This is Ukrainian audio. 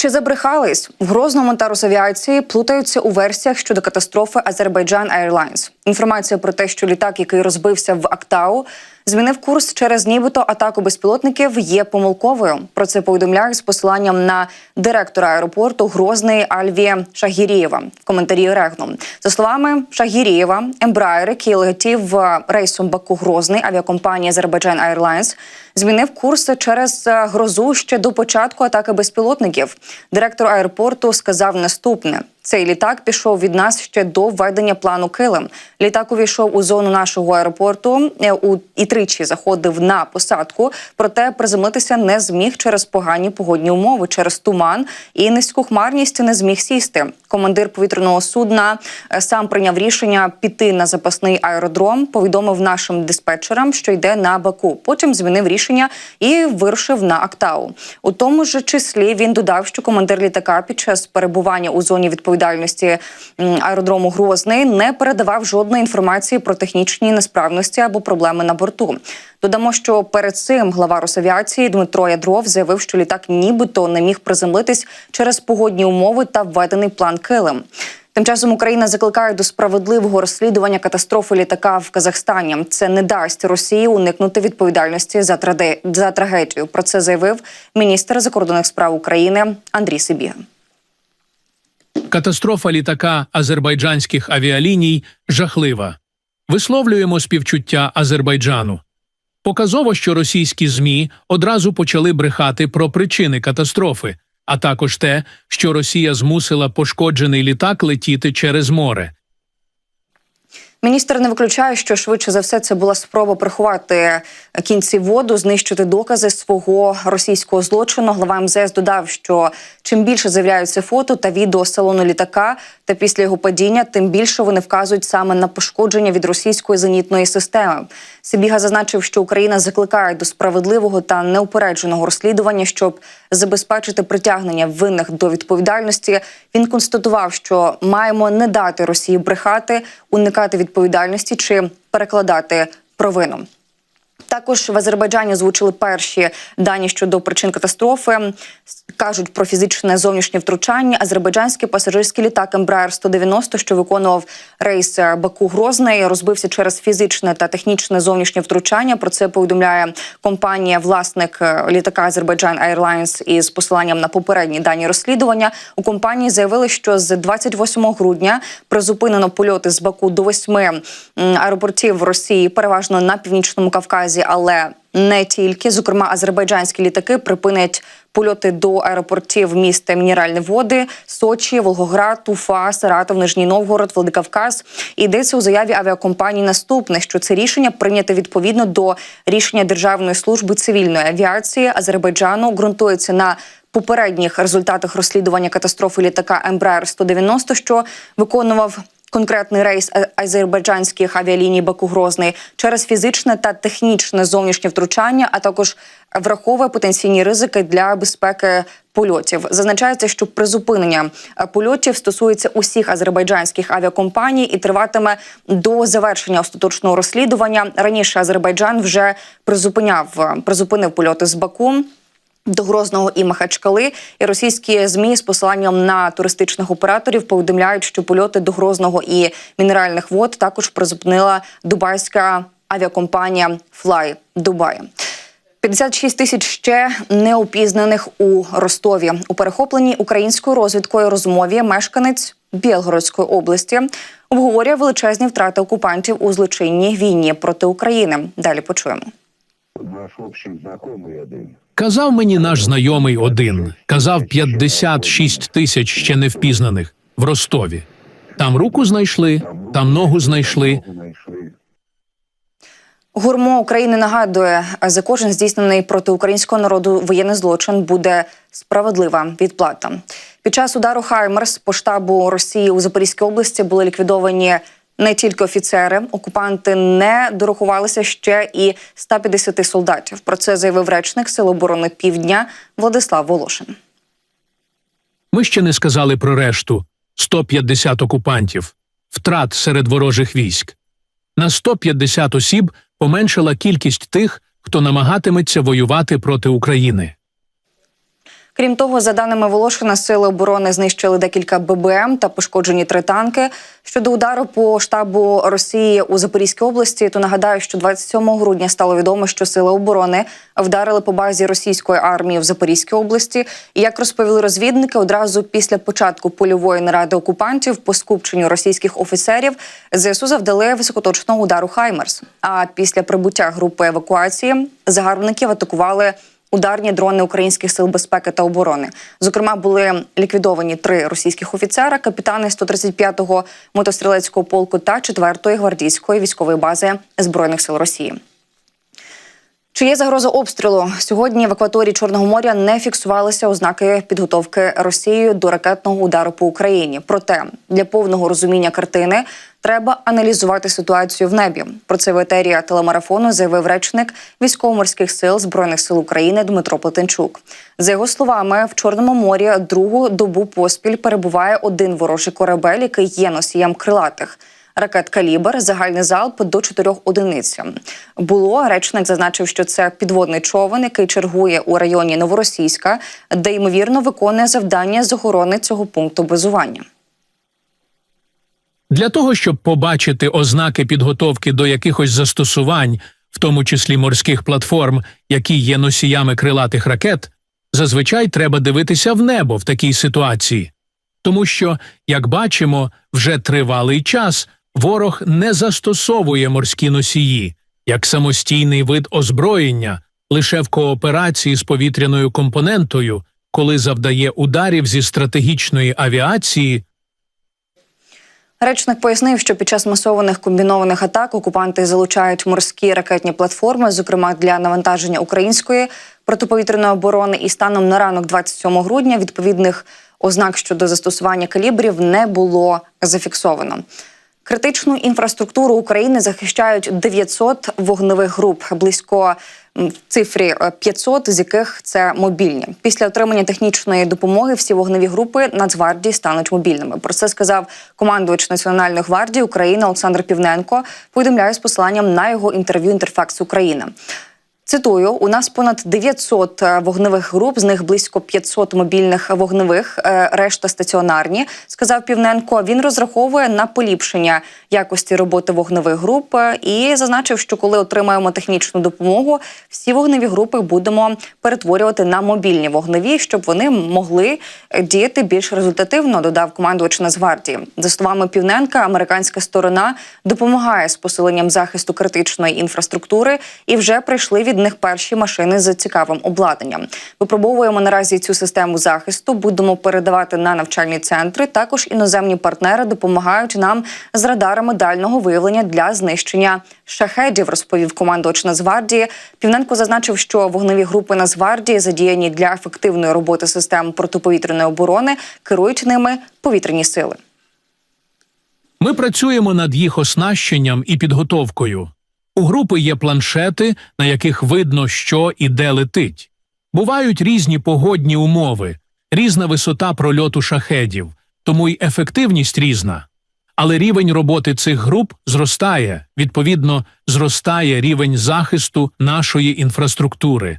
Чи забрехались в Грозному та Росавіації плутаються у версіях щодо катастрофи Азербайджан Airlines. Інформація про те, що літак, який розбився в Актау, змінив курс через нібито атаку безпілотників, є помилковою. Про це повідомляють з посиланням на директора аеропорту Грозний Альві Шагірієва в коментарі Регну. За словами Шагірієва, Ембраєр, який летів рейсом Баку Грозний авіакомпанії Азербайджан Airlines, змінив курс через е, грозу ще до початку атаки безпілотників. Директор аеропорту сказав наступне: цей літак пішов від нас ще до введення плану Килим. Літак увійшов у зону нашого аеропорту е, і тричі заходив на посадку, проте приземлитися не зміг через погані погодні умови, через туман і низьку хмарність не зміг сісти. Командир повітряного судна е, сам прийняв рішення піти на запасний аеродром. Повідомив нашим диспетчерам, що йде на Баку. Потім змінив рішення і вирушив на Актау. У тому ж числі він додав, що командир літака під час перебування у зоні відповідальності аеродрому Грозний не передавав жодної інформації про технічні несправності або проблеми на борту. Додамо, що перед цим глава Росавіації Дмитро Ядров заявив, що літак нібито не міг приземлитись через погодні умови та введений план Килим. Тим часом Україна закликає до справедливого розслідування катастрофи літака в Казахстані. Це не дасть Росії уникнути відповідальності за траде... за трагедію. Про це заявив міністр закордонних справ України Андрій Сибіга. Катастрофа літака азербайджанських авіаліній жахлива. Висловлюємо співчуття Азербайджану. Показово, що російські ЗМІ одразу почали брехати про причини катастрофи, а також те, що Росія змусила пошкоджений літак летіти через море. Міністр не виключає, що швидше за все це була спроба приховати кінці воду, знищити докази свого російського злочину. Глава МЗС додав, що чим більше з'являються фото та відео салону літака, та після його падіння, тим більше вони вказують саме на пошкодження від російської зенітної системи. Сибіга зазначив, що Україна закликає до справедливого та неупередженого розслідування, щоб забезпечити притягнення винних до відповідальності. Він констатував, що маємо не дати Росії брехати, уникати відповідальності чи перекладати провину. Також в Азербайджані звучили перші дані щодо причин катастрофи. Кажуть про фізичне зовнішнє втручання. Азербайджанський пасажирський літак Embraer 190, що виконував рейс Баку Грозний, розбився через фізичне та технічне зовнішнє втручання. Про це повідомляє компанія, власник е, літака Azerbaijan Airlines із посиланням на попередні дані розслідування. У компанії заявили, що з 28 грудня призупинено польоти з Баку до восьми аеропортів Росії, переважно на північному Кавказі, але не тільки. Зокрема, азербайджанські літаки припинять польоти до аеропортів міста Мінеральні води, Сочі, Волгоград, Уфа, Саратов, Нижній Новгород, Владикавказ. Йдеться у заяві авіакомпанії наступне, що це рішення прийняте відповідно до рішення Державної служби цивільної авіації Азербайджану, ґрунтується на попередніх результатах розслідування катастрофи літака Embraer 190, що виконував конкретний рейс азербайджанських авіаліній Баку Грозний через фізичне та технічне зовнішнє втручання, а також враховує потенційні ризики для безпеки польотів. Зазначається, що призупинення е, польотів стосується усіх азербайджанських авіакомпаній і триватиме до завершення остаточного розслідування. Раніше Азербайджан вже призупиняв е, призупинив польоти з Баку. До Грозного і Махачкали і російські змі з посиланням на туристичних операторів повідомляють, що польоти до Грозного і мінеральних вод також призупинила дубайська авіакомпанія Fly Dubai. 56 тисяч ще неопізнаних у Ростові. У перехопленій українською розвідкою розмові мешканець Білгородської області обговорює величезні втрати окупантів у злочинній війні проти України. Далі почуємо. Наш общий знакомый один. Казав мені наш знайомий один. Казав 56 тисяч ще не впізнаних в Ростові. Там руку знайшли, там ногу. Знайшли. Гурмо України нагадує, за кожен здійснений проти українського народу воєнний злочин буде справедлива відплата. Під час удару Хаймерс по штабу Росії у Запорізькій області були ліквідовані не тільки офіцери, окупанти не дорахувалися ще і 150 солдатів. Про це заявив речник Сил оборони Півдня Владислав Волошин. Ми ще не сказали про решту 150 окупантів, втрат серед ворожих військ. На 150 осіб поменшила кількість тих, хто намагатиметься воювати проти України. Крім того, за даними Волошина, сили оборони знищили декілька ББМ та пошкоджені три танки. Щодо удару по штабу Росії у Запорізькій області, то нагадаю, що 27 грудня стало відомо, що сили оборони вдарили по базі російської армії в Запорізькій області. І як розповіли розвідники, одразу після початку польової наради окупантів по скупченню російських офіцерів ЗСУ завдали високоточного удару Хаймерс. А після прибуття групи евакуації загарбників атакували ударні дрони українських сил безпеки та оборони. Зокрема, були ліквідовані три російських офіцера, капітани 135-го мотострілецького полку та 4-ї гвардійської військової бази збройних сил Росії. Чи є загроза обстрілу? Сьогодні в акваторії Чорного моря не фіксувалися ознаки підготовки Росією до ракетного удару по Україні. Проте для повного розуміння картини треба аналізувати ситуацію в небі. Про це в етері телемарафону заявив речник військово-морських сил збройних сил України Дмитро Плетенчук. За його словами, в Чорному морі другу добу поспіль перебуває один ворожий корабель, який є носієм крилатих. Ракет калібр, загальний залп до чотирьох одиниць. Було речник зазначив, що це підводний човен, який чергує у районі Новоросійська, де ймовірно виконує завдання з охорони цього пункту базування. Для того, щоб побачити ознаки підготовки до якихось застосувань, в тому числі морських платформ, які є носіями крилатих ракет, зазвичай треба дивитися в небо в такій ситуації. Тому що, як бачимо, вже тривалий час ворог не застосовує морські носії як самостійний вид озброєння лише в кооперації з повітряною компонентою, коли завдає ударів зі стратегічної авіації Речник пояснив, що під час масованих комбінованих атак окупанти залучають морські ракетні платформи, зокрема для навантаження української протиповітряної оборони. І станом на ранок 27 грудня відповідних ознак щодо застосування калібрів не було зафіксовано. Критичну інфраструктуру України захищають 900 вогневих груп, близько в цифрі е, 500, з яких це мобільні. Після отримання технічної допомоги всі вогневі групи Нацгвардії стануть мобільними. Про це сказав командувач Національної гвардії України Олександр Півненко. Повідомляє з посиланням на його інтерв'ю Інтерфакс Україна. Цитую: у нас понад 900 е, вогневих груп, з них близько 500 мобільних вогневих, е, решта стаціонарні. Сказав Півненко. Він розраховує на поліпшення якості роботи вогневих груп е, і зазначив, що коли отримаємо технічну допомогу, всі вогневі групи будемо перетворювати на мобільні вогневі, щоб вони могли діяти більш результативно. Додав командувач Нацгвардії. За словами Півненка, американська сторона допомагає з посиленням захисту критичної інфраструктури і вже прийшли від них перші машини з цікавим обладнанням. Випробовуємо наразі цю систему захисту. Будемо передавати на навчальні центри. Також іноземні партнери допомагають нам з радарами дальнього виявлення для знищення шахедів. Розповів командувач Нацгвардії. Півненко зазначив, що вогневі групи Нацгвардії задіяні для ефективної роботи систем протиповітряної оборони, керують ними повітряні сили. Ми працюємо над їх оснащенням і підготовкою. У групи є планшети, на яких видно, що і де летить. Бувають різні погодні умови, різна висота прольоту шахедів, тому й ефективність різна. Але рівень роботи цих груп зростає, відповідно, зростає рівень захисту нашої інфраструктури.